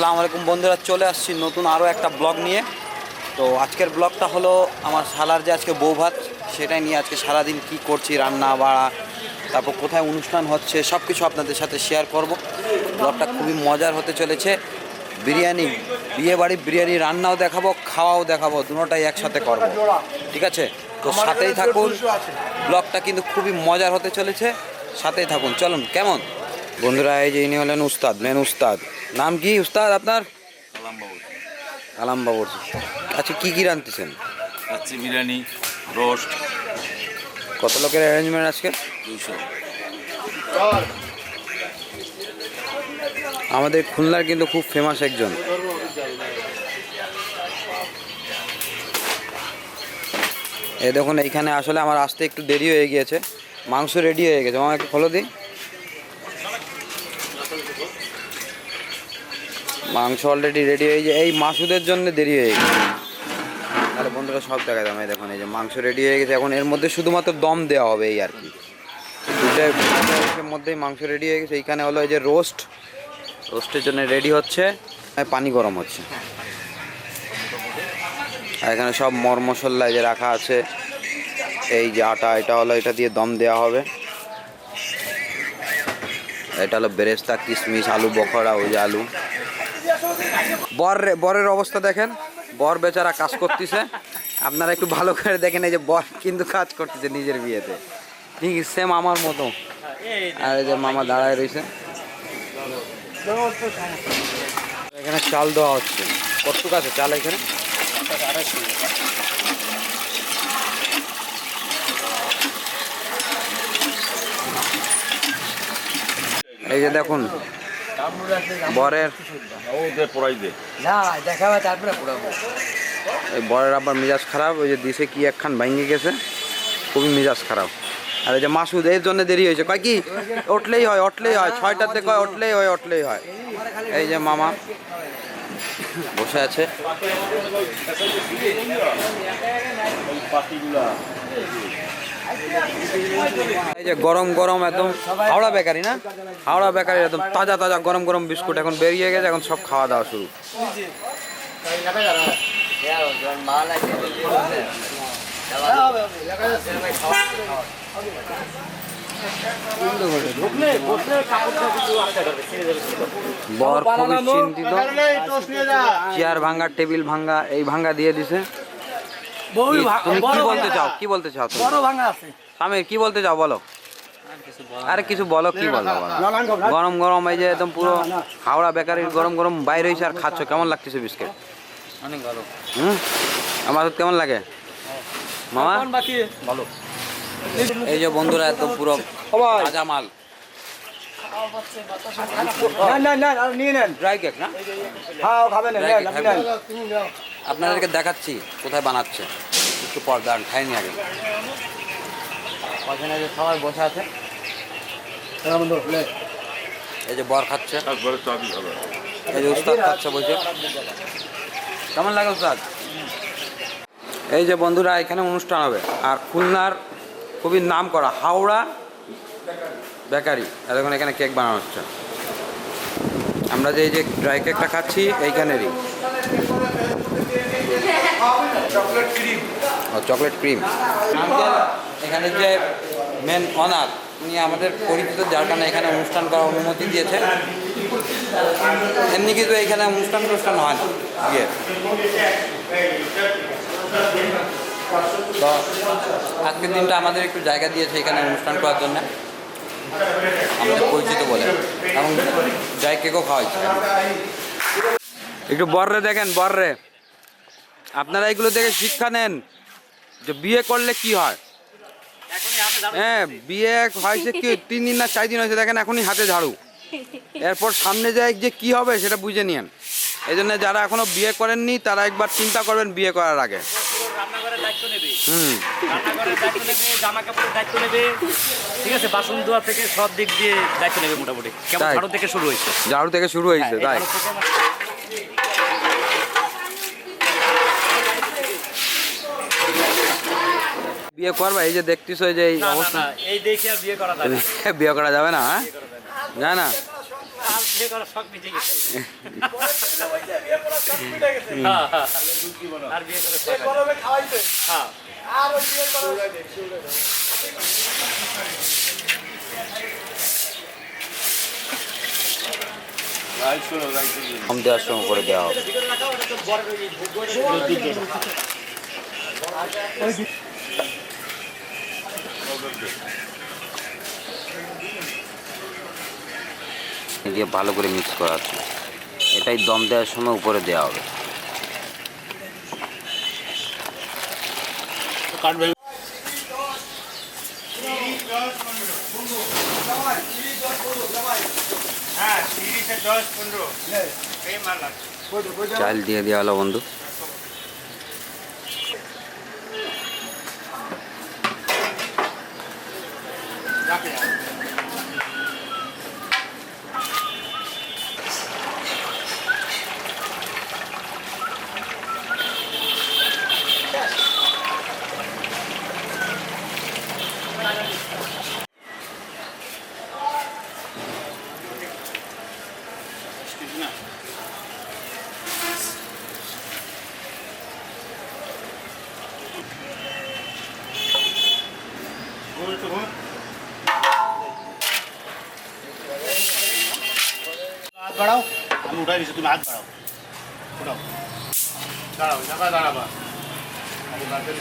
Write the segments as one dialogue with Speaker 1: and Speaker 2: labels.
Speaker 1: আসসালামু আলাইকুম বন্ধুরা চলে আসছি নতুন আরও একটা ব্লগ নিয়ে। তো আজকের ব্লগটা হলো আমার শালার যে আজকে বউ ভাত সেটাই নিয়ে আজকে সারাদিন কি করছি রান্না বাড়া তারপর কোথায় অনুষ্ঠান হচ্ছে সব কিছু আপনাদের সাথে শেয়ার করব। ব্লগটা খুবই মজার হতে চলেছে। বিরিয়ানি বিয়ে বাড়ি বিরিয়ানি রান্নাও দেখাবো খাওয়াও দেখাবো দুটোটাই একসাথে করব। ঠিক আছে? তো সাথেই থাকুন। ব্লগটা কিন্তু খুবই মজার হতে চলেছে। সাথেই থাকুন চলুন কেমন? বন্ধুরা এই যে ইনি হলেন উস্তাদ মেন উস্তাদ। নাম কি উস্তাদ আপনার? কালাম বাবুর। আচ্ছা কি কি রাঁধতেছেন?
Speaker 2: কাচ্চি বিরিয়ানি রোস্ট।
Speaker 1: কত লোকের অ্যারেঞ্জমেন্ট আজকে? আমাদের খুলনার কিন্তু খুব ফেমাস একজন। এই দেখুন এইখানে আসলে আমার আসতে একটু দেরি হয়ে গিয়েছে। মাংস রেডি হয়ে গেছে। আমার একটু খোলো দিই মাংস অলরেডি রেডি হয়ে গেছে এই মাসুদের জন্য দেরি হয়ে গেছে তাহলে বন্ধুরা সব জায়গায় দাম দেখুন, এই যে মাংস রেডি হয়ে গেছে। এখন এর মধ্যে শুধুমাত্র দম দেওয়া হবে এই আর কি। মধ্যেই মাংস রেডি হয়ে গেছে। এইখানে হলো এই যে রোস্ট রোস্টের জন্য রেডি হচ্ছে। পানি গরম হচ্ছে। আর এখানে সব মর মশলা যে রাখা আছে। এই যে আটা, এটা হলো, এটা দিয়ে দম দেওয়া হবে। এটা হলো বেরেস্তা, কিশমিশ, আলু, বখরা, ওই যে আলু। বর বরের অবস্থা দেখেন। বর বেচারা কাজ করতেছে। আপনারা একটু ভালো করে দেখেন এই যে বর কিন্তু কাজ করতেছে নিজের বিয়েতে। ঠিক সেম আমার মতো। আর এই যে মামা দাঁড়ায় রয়েছে। এখানে চাল দেওয়া হচ্ছে। কতটুকু আছে চাল এখানে? এই যে দেখুন বরের
Speaker 2: ওদের পড়াই দে।
Speaker 3: না দেখাবে তারপরে পুরাবো
Speaker 1: এই বরের আবার মেজাজ খারাপ ওই যে দিছে কি একখান ভাঙে গেছে খুবই মেজাজ খারাপ। আর এই যে মাসুদ এর জন্য দেরি হয়েছে। কয় কি? উঠলেই হয় উঠলেই হয় ছয়টাতে কয় উঠলেই হয় উঠলেই হয়। এই যে মামা বসে আছে। এই যে গরম গরম একদম হাওড়া বেকারি না? হাওড়া বেকারি একদম তাজা তাজা গরম গরম বিস্কুট এখন বেরিয়ে গেছে এখন সব খাওয়া দাওয়া শুরু। বর খুবই চিন্তিত। চেয়ার ভাঙ্গা টেবিল ভাঙ্গা এই ভাঙ্গা দিয়ে দিছে। কি- তুমি কি বলতে চাও কি বলতে চাও তুমি
Speaker 3: বড় ভাঙা আছে
Speaker 1: সামির কি বলতে চাও বলো আরে কিছু বলো কি বলো বলো। গরম গরম এই যে একদম পুরো হাওড়া বেকারির গরম গরম বাইরে হয়েছে আর খাচ্ছ কেমন লাগতেছে বিস্কিট
Speaker 3: অনেক ভালো
Speaker 1: হুম আমার তো কেমন লাগে মামা
Speaker 3: বাকি ভালো
Speaker 1: এই যে বন্ধুরা একদম পুরো তাজা মাল
Speaker 3: না না না নিয়ে নেন
Speaker 1: ড্রাই কেক না
Speaker 3: খাও খাবেন
Speaker 1: আপনাদেরকে দেখাচ্ছি কোথায় বানাচ্ছে। একটু পর দাঁড়ান খাইনি আগে ওখানে যে সবাই বসে আছে।
Speaker 3: হ্যাঁ।
Speaker 1: এই যে বর খাচ্ছে।
Speaker 2: তারপরে চাবি হবে।
Speaker 1: এই যে উস্তাদ খাচ্ছে বসে। কেমন লাগে উস্তাদ? এই যে বন্ধুরা এখানে অনুষ্ঠান হবে। আর খুলনার খুবই নাম করা হাওড়া বেকারি। আর দেখুন এখানে কেক বানানো হচ্ছে। আমরা যে এই যে ড্রাই কেকটা খাচ্ছি এইখানেরই। ও চকলেট ক্রিম। আঙ্কেল এখানে যে মেন অনার উনি আমাদের পরিচিত যার কারণে এখানে অনুষ্ঠান করার অনুমতি দিয়েছে এমনি কিন্তু এখানে অনুষ্ঠান অনুষ্ঠান হয় না। বিয়ে তো আজকের দিনটা আমাদের একটু জায়গা দিয়েছে এখানে অনুষ্ঠান করার জন্য। আমাদের পরিচিত বলে। এবং যাই কেকও খাওয়া হয়েছে একটু বররে দেখেন বররে। আপনারা এগুলো দেখে শিক্ষা নেন যে বিয়ে করলে কি হয়। হ্যাঁ বিয়ে হয়েছে কি তিন দিন না চার দিন হয়েছে দেখেন এখনই হাতে ঝাড়ু। এরপর সামনে যায় যে কি হবে সেটা বুঝে নিয়েন। এই জন্য যারা এখনও বিয়ে করেননি তারা একবার চিন্তা করবেন বিয়ে করার আগে। হুম।
Speaker 4: ঠিক আছে বাসন ধোয়া থেকে সব দিক দিয়ে দায়িত্ব নেবে মোটামুটি কেমন ঝাড়ু থেকে শুরু হয়েছে
Speaker 1: ঝাড়ু থেকে শুরু হয়েছে তাই
Speaker 4: ঝাড়ু থেকে আমার-
Speaker 1: বিয়ে করবা এই যে দেখতেছো এই যে এই
Speaker 4: না, না,
Speaker 1: অবস্থা
Speaker 4: এই দেখে আর বিয়ে করা না।
Speaker 1: বিয়ে করা যাবে না হ্যাঁ না
Speaker 4: হ্যাঁ, হ্যাঁ। বিয়ে করে হ্যাঁ
Speaker 1: দেওয়ার সময় করে দেওয়া হবে দিয়ে ভালো করে মিক্স করা আছে। এটাই দম দেওয়ার সময় উপরে দেওয়া হবে। চাল দিয়ে দেওয়া হলো বন্ধু
Speaker 5: হাত বাড়াও আমি উঠাই দিচ্ছি তুমি হাত বাড়াও উঠাও দাঁড়াও জায়গায় দাঁড়াবা আমি বারবার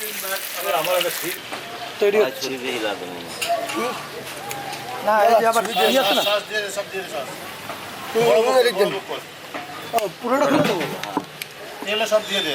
Speaker 5: চেক করো।
Speaker 3: না এই যে আবার ই আছে না
Speaker 5: সস দিয়ে দে, সব দিয়ে দে, সস।
Speaker 3: বড় বড় একদম
Speaker 5: বড় বড়।
Speaker 3: ও পুরোটা খুলে দেবো
Speaker 5: তেলে সব দিয়ে দে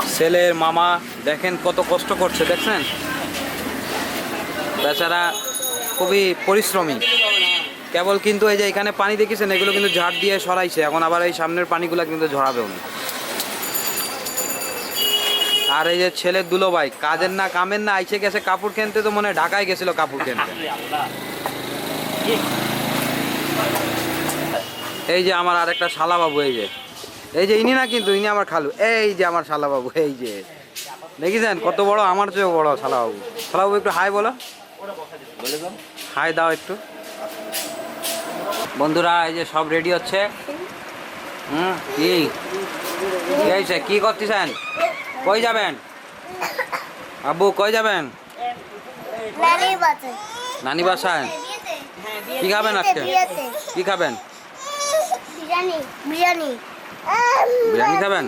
Speaker 3: আর
Speaker 1: ছেলের মামা দেখেন কত কষ্ট করছে, দেখছেন? বেচারা খুবই পরিশ্রমী। কেবল কিন্তু এই যে এখানে পানি দেখেছেন, এগুলো কিন্তু ঝাড় দিয়ে সরাইছে। এখন আবার এই সামনের পানিগুলো কিন্তু ঝরাবে উনি আর এই যে ছেলের দুলো ভাই কাজের না কামের না আইসে গেছে কাপড় কিনতে তো মনে ঢাকায় গেছিল কাপড় কিনতে। এই যে আমার আরেকটা শালা বাবু, এই যে। এই যে ইনি না কিন্তু ইনি আমার খালু। এই যে আমার শালা বাবু এই যে। দেখেছেন? কত বড় আমার চেয়েও বড় শালা বাবু শালা বাবু একটু হাই বলো। হাই দাও একটু। বন্ধুরা এই যে সব রেডি হচ্ছে। হুম কি? হয়েছে? কি করতেছেন? কই যাবেন? আব্বু কই যাবেন?
Speaker 6: নানি
Speaker 1: বাসায়। কি খাবেন আজকে? কি খাবেন?
Speaker 6: বিরিয়ানি বিরিয়ানি।
Speaker 1: বিরিয়ানি খাবেন?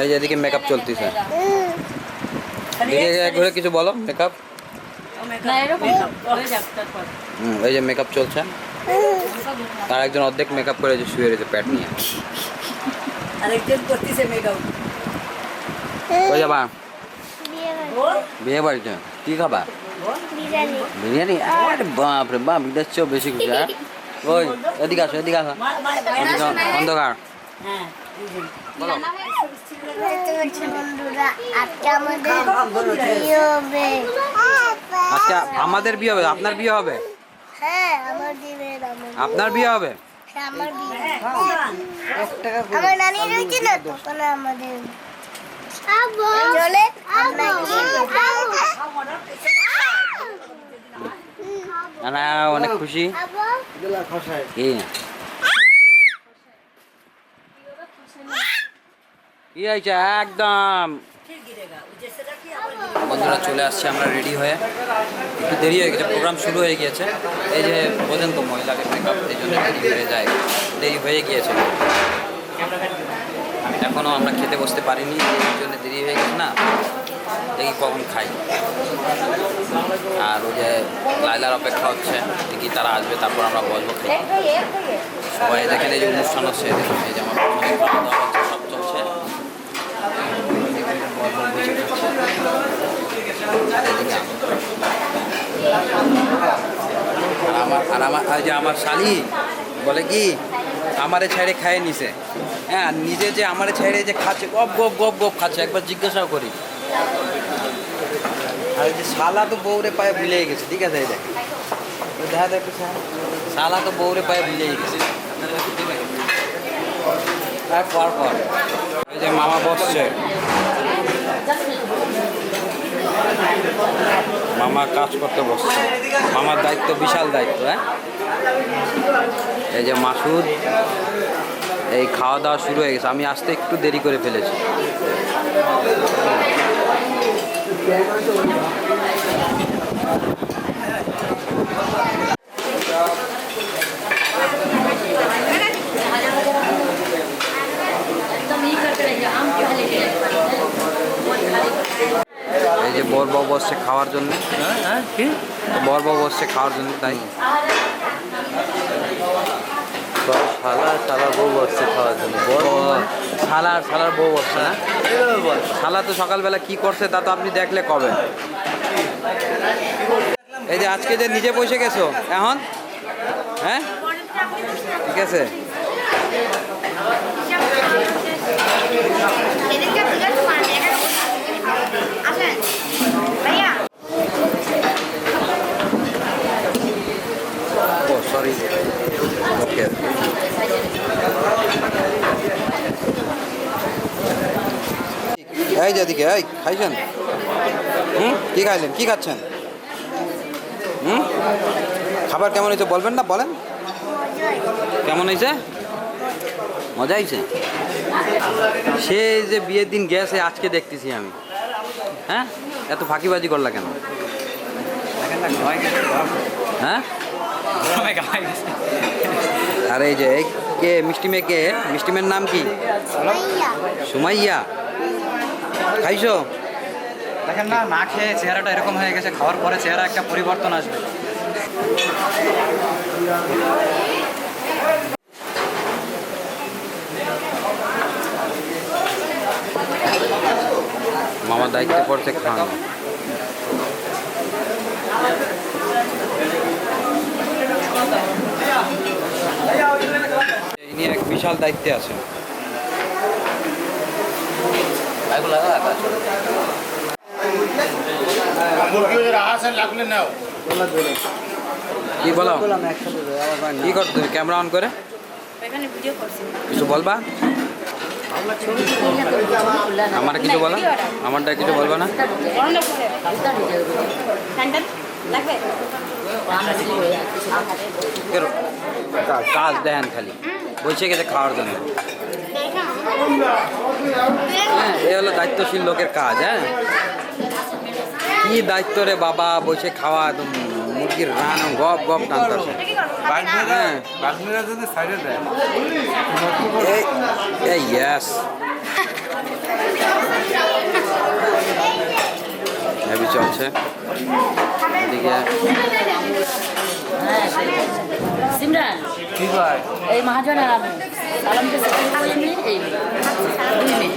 Speaker 1: এই যে এদিকে মেকআপ চলতেছে। এদিকে ঘুরে কিছু বলো মেকআপ হুম এই যে মেকআপ চলছে। তার একজন অর্ধেক মেকআপ করে যে শুয়ে রয়েছে প্যাট নিয়ে।
Speaker 7: আরেকজন করতেছে মেকআপ
Speaker 1: কই যাবা?
Speaker 6: বিয়ে
Speaker 1: বাড়িতে? কি খাবা?
Speaker 6: বিরিয়ানি
Speaker 1: বিরিয়ানি? আরে বাপ রে বাপ বিদেশ বেশি খুশি হ্যাঁ? ওই, এদিকে আসো এদিকে আসো। অন্ধকার।
Speaker 6: আজকে আমাদের বিয়ে হবে
Speaker 1: আমাদের বিয়ে হবে? আপনার বিয়ে হবে?
Speaker 6: হ্যাঁ আমার
Speaker 1: আপনার
Speaker 6: আমাদের
Speaker 1: না অনেক খুশি। কি? কি হয়েছে? একদম। বন্ধুরা চলে আসছে আমরা রেডি হয়ে। একটু দেরি হয়ে গেছে প্রোগ্রাম শুরু হয়ে গিয়েছে। এই যে বোঝেন তো মহিলাকে মেকআপ এই জন্য দেরি হয়ে যায়। দেরি হয়ে গিয়েছে। এখনও আমরা খেতে বসতে পারিনি এই জন্য দেরি হয়ে গেছে না। দেখি কখন খাই। আর ওই যে লাইলার অপেক্ষা হচ্ছে, দেখি তারা আসবে, তারপর আমরা বসবো সবাই দেখেন এই যে অনুষ্ঠান হচ্ছে দেখুন, এই যে আমার সব চলছে আর আমার আর আমার যে আমার শালি, বলে কি, আমারে ছেড়ে খাইয়ে নিছে। হ্যাঁ নিজে যে আমারে ছেড়ে যে খাচ্ছে, গপ গপ গপ গপ খাচ্ছে, একবার জিজ্ঞাসাও করি। আর এই যে শালা তো বউরে পায়ে ভুলে গেছে, ঠিক আছে এই দেখ দেখা দেখ শালা। তো বউরে পায়ে ভুলে গেছে। আর পর পর। ওই যে মামা বসছে। মামা কাজ করতে বসছে। মামার দায়িত্ব, বিশাল দায়িত্ব হ্যাঁ? এই যে মাসুদ, এই খাওয়া দাওয়া শুরু হয়ে গেছে। আমি আসতে একটু দেরি করে ফেলেছি। এই যে বর বউ বসছে খাওয়ার জন্য। বর বউ বসছে খাওয়ার জন্য তাই? শালা শালা বউ বসছে খাওয়ার জন্য। শালা আর শালার বউ বসছে না? শালা তো সকালবেলা কি করছে তা তো আপনি দেখলে কবে? এই যে আজকে যে নিজে বসে গেছো, এখন? হ্যাঁ? ঠিক আছে। সরি ওকে এই যেদিকে এই খাইছেন? হুম? কি খাইলেন? কি খাচ্ছেন? হুম? খাবার কেমন হয়েছে বলবেন না বলেন। কেমন হয়েছে? মজা হয়েছে? সে যে বিয়ের দিন গেছে আজকে দেখতেছি আমি। হ্যাঁ? এত ফাঁকিবাজি করলা কেন? হ্যাঁ? আর এই যে এই কে মিষ্টি মেয়ে কে মিষ্টি মেয়ের নাম কি? সুমাইয়া। খাইছো?
Speaker 3: দেখেন না না খেয়ে চেহারাটা এরকম হয়ে গেছে খাওয়ার পরে চেহারা একটা পরিবর্তন আসবে।
Speaker 1: মামার দায়িত্বে পড়ছে খাওয়ানো ইনি এক বিশাল দায়িত্বে আছেন
Speaker 5: মুরগি যারা আসেন লাগলে নাও
Speaker 1: কি বলো। কি ক্যামেরা অন করে কিছু বলবা আমার কিছু বলো আমারটা কিছু বলবা না? কাজ- দেন খালি বসে গেছে খাওয়ার জন্য হ্যাঁ এ হলো দায়িত্বশীল লোকের কাজ হ্যাঁ? কি দায়িত্ব রে বাবা বসে খাওয়া একদম মুরগির রান গপ গপ টানতেছে। হ্যাঁ। এই এই ইয়াস হেভি চলছে। এদিকে
Speaker 7: সিমরান। এই মহাজন আর আমি সালামকে সেকেন্ড নিয়ে এই দুই মেয়ে।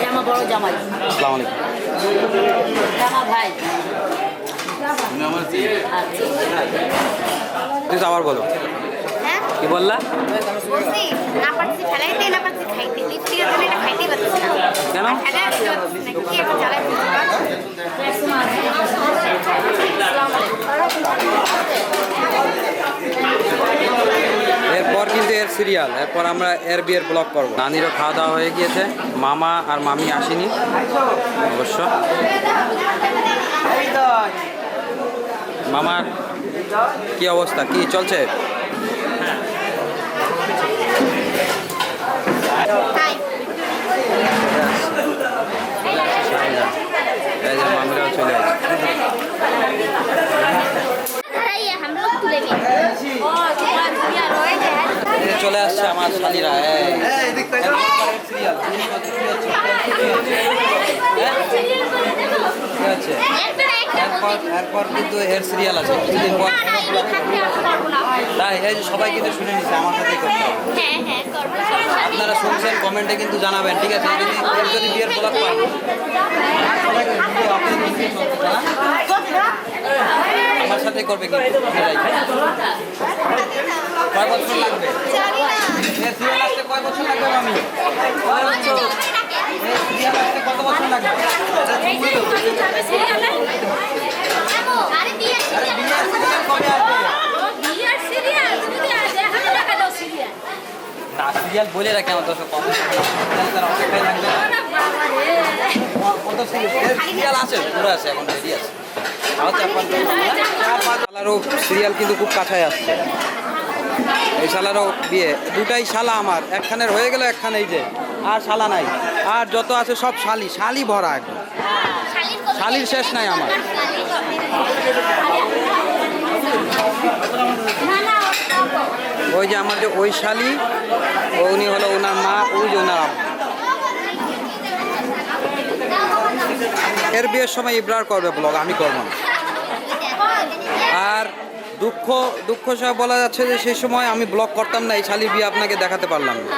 Speaker 7: এই আমার বড় জামাই।
Speaker 1: আসসালামু আলাইকুম।
Speaker 7: আমার ভাই
Speaker 1: তুই আবার বলো।
Speaker 6: হ্যাঁ?
Speaker 1: কি বললা? কেন?
Speaker 6: কি
Speaker 7: আসসালামু আলাইকুম।
Speaker 1: এরপর কিন্তু এর সিরিয়াল এরপর আমরা এর বিয়ের ব্লক করব। নানিরও খাওয়া দাওয়া হয়ে গিয়েছে মামা আর মামি আসেনি অবশ্য। মামার কি অবস্থা কি চলছে? মামিরাও চলে আসে চলে আসছে আমার শালিরা এরপর এরপর কিন্তু এর সিরিয়াল আছে কিছুদিন পর তাই এই যে সবাই কিন্তু শুনে নিচ্ছে আমার সাথেই করতে আপনারা শুনছেন কমেন্টে কিন্তু জানাবেন ঠিক আছে যদি এর যদি বিয়ের ব্লগ পান আমার সাথে করবে কিন্তু। কয় বছর লাগবে? সিরিয়াল আসতে কয় বছর লাগবে সিরিয়াল আসতে কত বছর লাগবে? আরে বিয়ের সিরিয়াল কবে আসবে? না সিরিয়াল বলে রাখে আমার দর্শক কত সিরিয়াল তার অপেক্ষায় থাকবে না। কত সিরিয়াল আছে পুরো আছে এখন রেডি আছে। চার পাঁচ পাঁচ শালারও সিরিয়াল কিন্তু খুব কাছায় আসছে। এই শালারও বিয়ে। দুটাই শালা আমার। একখানের হয়ে গেল, একখান এই যে। আর শালা নাই। আর যত আছে সব শালি। শালি ভরা একদম। শালির শেষ নাই আমার। ওই যে আমার যে ওই শালি, উনি হলো ওনার মা, ওই যে ওনার এর বিয়ের সময় ইব্রার করবে ব্লগ, আমি করব না। দুঃখ দুঃখ সহ বলা যাচ্ছে যে সেই সময় আমি ব্লগ করতাম না এই শালির বিয়ে আপনাকে দেখাতে পারলাম না।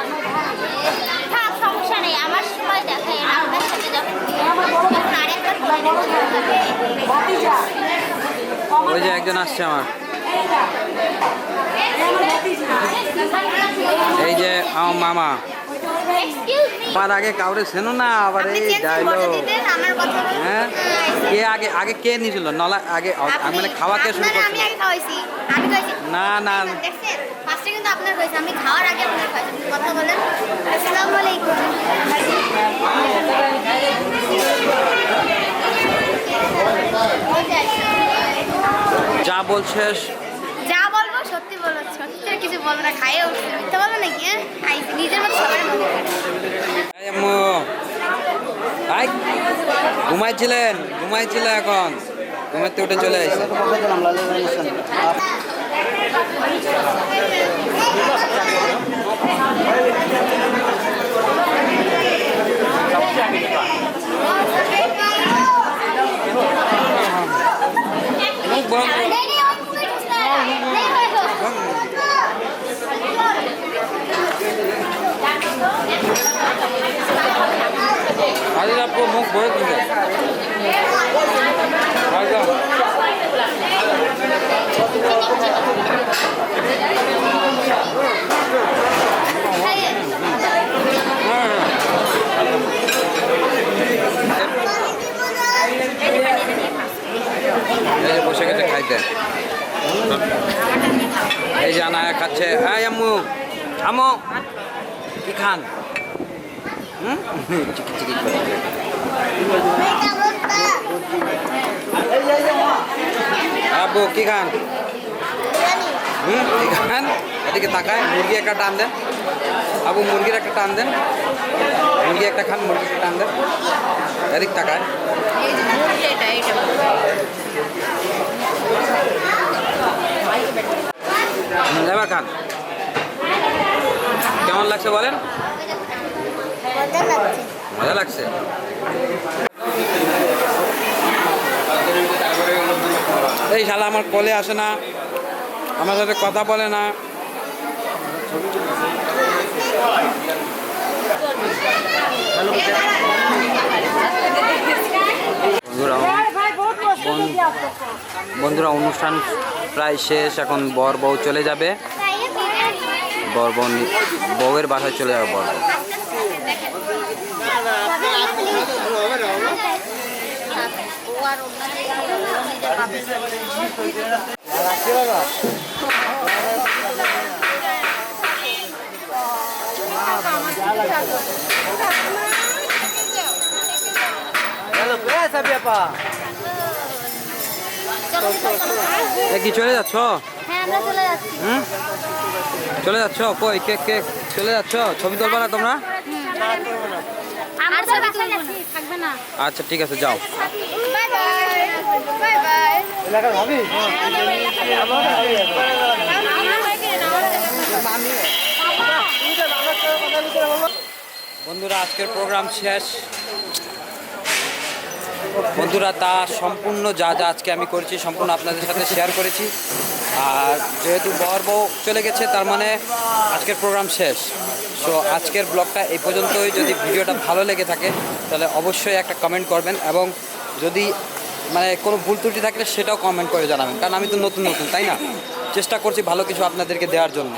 Speaker 1: ওই যে একজন আসছে আমার। এই যে আমার মামা। আমার আগে কাউরে চেনো না আবার এই ডায়লগ।
Speaker 6: বলুন।
Speaker 1: হ্যাঁ? কে আগে আগে কে নিয়েছিল? নলা আগে মানে খাওয়া কে শুরু করছিল?
Speaker 6: খাওয়াইছি।
Speaker 1: না, না। যা বলছিস
Speaker 6: বলব কিছু বলব না খাইয়ে উঠছি। মিথ্যা বলব নাকি নিজের মতো সবার মনে করে।
Speaker 1: এই আম্মু। আই ঘুমাইছিলেন ঘুমাইছিল এখন। ঘুমাতে উঠে চলে আসছে মুখ ভরে দিলে। এই যে বসে গেছে, খাইতে। এই যে আনায়া খাচ্ছে। এই আম্মু আম্মু, কি খান? আব্বু কি খান? হুম, কি খান? এদিকে তাকায়, মুরগি একটা টান দেন। আবু, মুরগির একটা টান দেন। মুরগি একটা খান মুরগি একটা টান দেন। এদিক তাকায়। এবার খান। কেমন লাগছে বলেন?
Speaker 6: লাগছে।
Speaker 1: এই শালা আমার কলে আসে না, আমার সাথে কথা বলে না। বন্ধুরা বন- বন্ধুরা, অনুষ্ঠান প্রায় শেষ, এখন বর বউ চলে যাবে। বর বউ বউয়ের বাসায় চলে যাবে বর বউ। এ কি চলে যাচ্ছ?
Speaker 6: হ্যাঁ আমরা চলে যাচ্ছি।
Speaker 1: যাচ্ছ? কই কে কে? চলে যাচ্ছ? ছবি তুলবা না তোমরা?
Speaker 6: আমরা ছবি তুলবো না। থাকবে না।
Speaker 1: আচ্ছা ঠিক আছে যাও। বন্ধুরা, আজকের প্রোগ্রাম শেষ। বন্ধুরা, তা সম্পূর্ণ যা যা আজকে আমি করেছি সম্পূর্ণ আপনাদের সাথে শেয়ার করেছি। আর যেহেতু বর বউ চলে গেছে, তার মানে আজকের প্রোগ্রাম শেষ। সো আজকের ব্লগটা এই পর্যন্তই। যদি ভিডিওটা ভালো লেগে থাকে, তাহলে অবশ্যই একটা কমেন্ট করবেন এবং যদি মানে কোনো ভুল ত্রুটি থাকলে সেটাও কমেন্ট করে জানাবেন। কারণ আমি তো নতুন নতুন, তাই না? চেষ্টা করছি ভালো কিছু আপনাদেরকে দেওয়ার জন্য।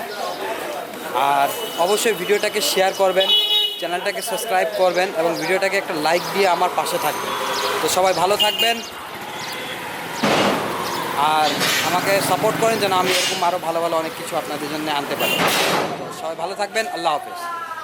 Speaker 1: আর অবশ্যই ভিডিওটাকে শেয়ার করবেন চ্যানেলটাকে সাবস্ক্রাইব করবেন এবং ভিডিওটাকে একটা লাইক দিয়ে আমার পাশে থাকবেন। তো সবাই ভালো থাকবেন। আর আমাকে সাপোর্ট করেন যেন আমি এরকম আরও ভালো ভালো অনেক কিছু আপনাদের জন্য আনতে পারি। তো সবাই ভালো থাকবেন, আল্লাহ হাফেজ।